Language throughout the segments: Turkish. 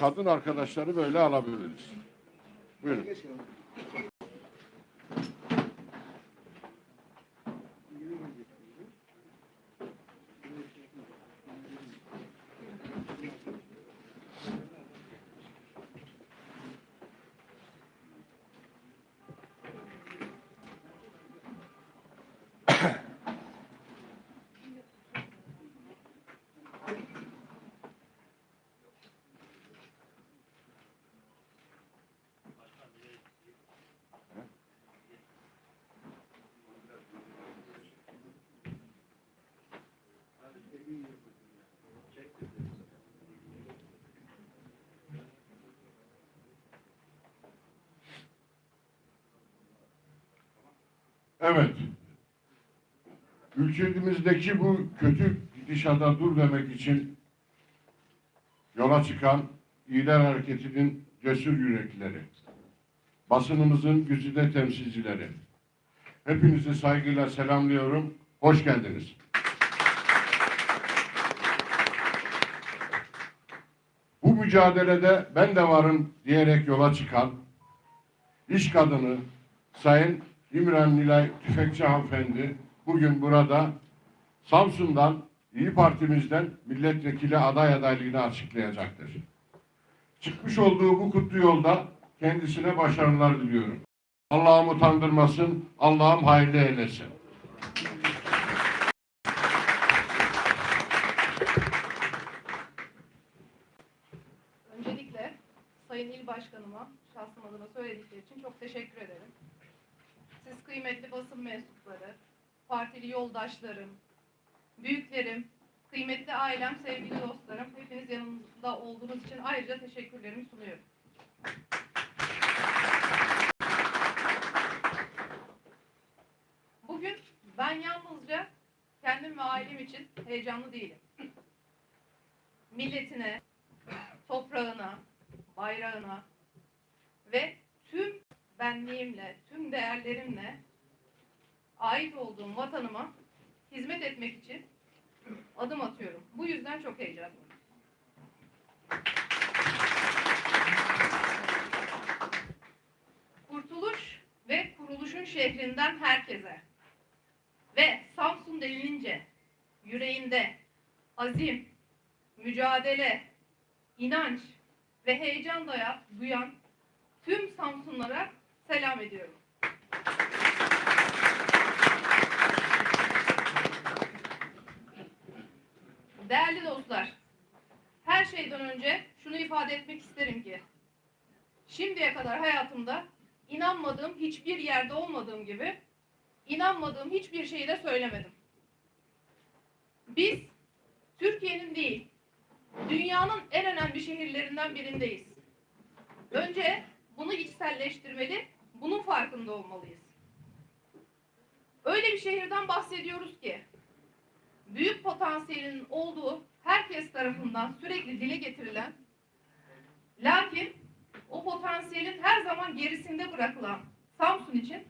kadın arkadaşları böyle alabiliriz. Buyurun. Evet. Ülkemizdeki bu kötü gidişata dur demek için yola çıkan İyiler Hareketi'nin cesur yürekleri, basınımızın güzide temsilcileri. Hepinizi saygıyla selamlıyorum. Hoş geldiniz. Bu mücadelede ben de varım diyerek yola çıkan iş kadını Sayın İmran Nilay Tüfekçi hanımefendi bugün burada Samsun'dan İyi Partimizden milletvekili aday adaylığını açıklayacaktır. Çıkmış olduğu bu kutlu yolda kendisine başarılar diliyorum. Allah'ım utandırmasın, Allah'ım hayırlı eylesin. Öncelikle Sayın İl Başkanıma şahsım adına söyledikleri için çok teşekkür ederim. Siz kıymetli basın mensupları, partili yoldaşlarım, büyüklerim, kıymetli ailem, sevgili dostlarım, hepiniz yanımda olduğunuz için ayrıca teşekkürlerimi sunuyorum. Bugün ben yalnızca kendim ve ailem için heyecanlı değilim. Milletine, toprağına, bayrağına ve tüm benliğimle, tüm değerlerimle ait olduğum vatanıma hizmet etmek için adım atıyorum. Bu yüzden çok heyecanlıyım. Kurtuluş ve kuruluşun şehrinden herkese ve Samsun denilince yüreğinde azim, mücadele, inanç ve heyecan daya- duyan tüm Samsunlara selam ediyorum. Değerli dostlar, her şeyden önce şunu ifade etmek isterim ki, şimdiye kadar hayatımda inanmadığım hiçbir yerde olmadığım gibi, inanmadığım hiçbir şeyi de söylemedim. Biz, Türkiye'nin değil, dünyanın en önemli şehirlerinden birindeyiz. Önce bunu içselleştirmeli, bunun farkında olmalıyız. Öyle bir şehirden bahsediyoruz ki, büyük potansiyelinin olduğu herkes tarafından sürekli dile getirilen, lakin o potansiyelin her zaman gerisinde bırakılan Samsun için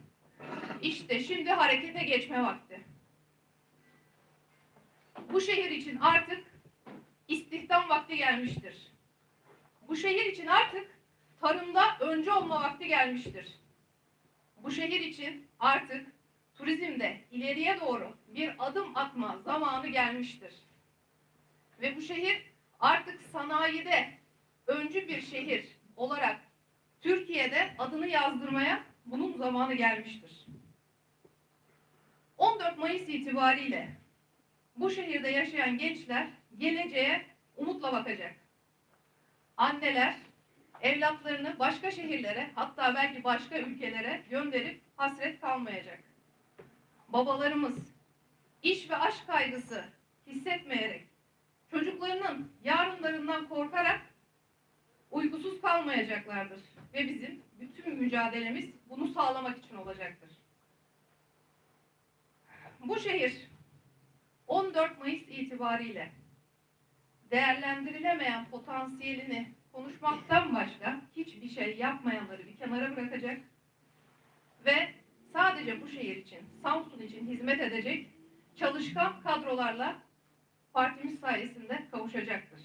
işte şimdi harekete geçme vakti. Bu şehir için artık istihdam vakti gelmiştir. Bu şehir için artık tarımda önce olma vakti gelmiştir. Bu şehir için artık turizmde ileriye doğru bir adım atma zamanı gelmiştir. Ve bu şehir artık sanayide öncü bir şehir olarak Türkiye'de adını yazdırmaya bunun zamanı gelmiştir. 14 Mayıs itibariyle bu şehirde yaşayan gençler geleceğe umutla bakacak. Anneler evlatlarını başka şehirlere hatta belki başka ülkelere gönderip hasret kalmayacak. Babalarımız iş ve aşk kaygısı hissetmeyerek çocuklarının yarınlarından korkarak uykusuz kalmayacaklardır ve bizim bütün mücadelemiz bunu sağlamak için olacaktır. Bu şehir 14 Mayıs itibariyle değerlendirilemeyen potansiyelini konuşmaktan başka hiçbir şey yapmayanları bir kenara bırakacak ve sadece bu şehir için, Samsun için hizmet edecek çalışkan kadrolarla partimiz sayesinde kavuşacaktır.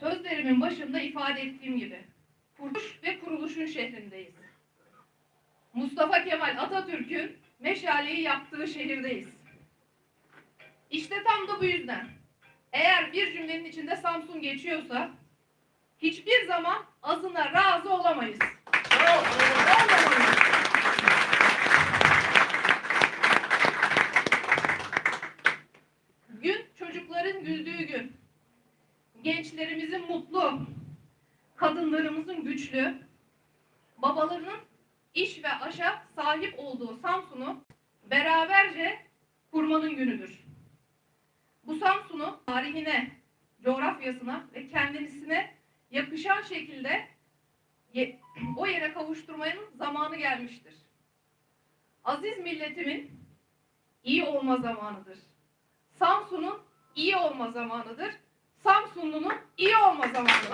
Sözlerimin başında ifade ettiğim gibi kuruluş ve kuruluşun şehrindeyiz. Mustafa Kemal Atatürk'ün meşaleyi yaktığı şehirdeyiz. İşte tam da bu yüzden eğer bir cümlenin içinde Samsun geçiyorsa hiçbir zaman azına razı olamayız. Olmamalıyız. Gün çocukların güldüğü gün. Gençlerimizin mutlu, kadınlarımızın güçlü, babalarının iş ve aşa sahip olduğu Samsun'u beraberce kurmanın günüdür. Bu Samsun'u tarihine, coğrafyasına ve kendisine yakışan şekilde o yere kavuşturmanın zamanı gelmiştir. Aziz milletimin iyi olma zamanıdır. Samsun'un iyi olma zamanıdır. Samsunlu'nun iyi olma zamanıdır.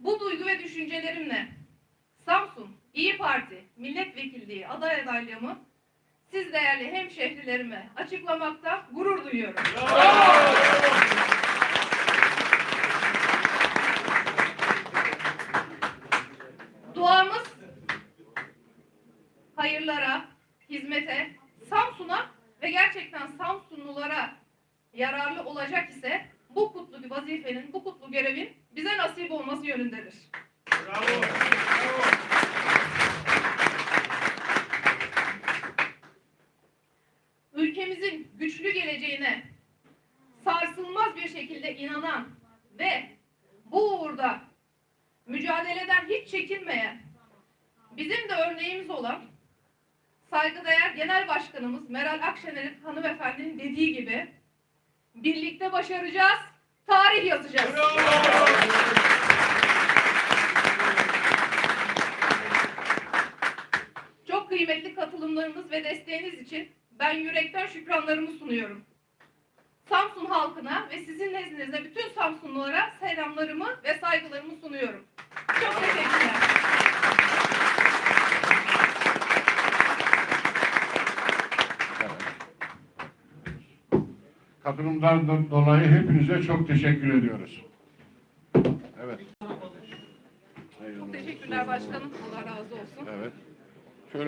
Bu duygu ve düşüncelerimle Samsun İyi Parti milletvekilliği aday adaylığımı siz değerli hemşehrilerime açıklamakta gurur duyuyorum. Duamız hayırlara, hizmete, Samsun'a ve gerçekten Samsunlulara yararlı olacak ise bu kutlu bir vazifenin, bu kutlu görevin bize nasip olması yönündedir. Ülkemizin güçlü geleceğine sarsılmaz bir şekilde inanan ve bu uğurda mücadeleden hiç çekinmeyen, bizim de örneğimiz olan saygıdeğer Genel Başkanımız Meral Akşener hanımefendinin dediği gibi birlikte başaracağız, tarih yazacağız. Çok kıymetli katılımlarınız ve desteğiniz için ben yürekten şükranlarımı sunuyorum. Samsun halkına ve sizin nezdinizde bütün Samsunlulara selamlarımı ve saygılarımı sunuyorum. Çok teşekkürler. Katılımdan do- dolayı hepinize çok teşekkür ediyoruz. Evet. Çok teşekkürler başkanım. Allah razı olsun. Evet.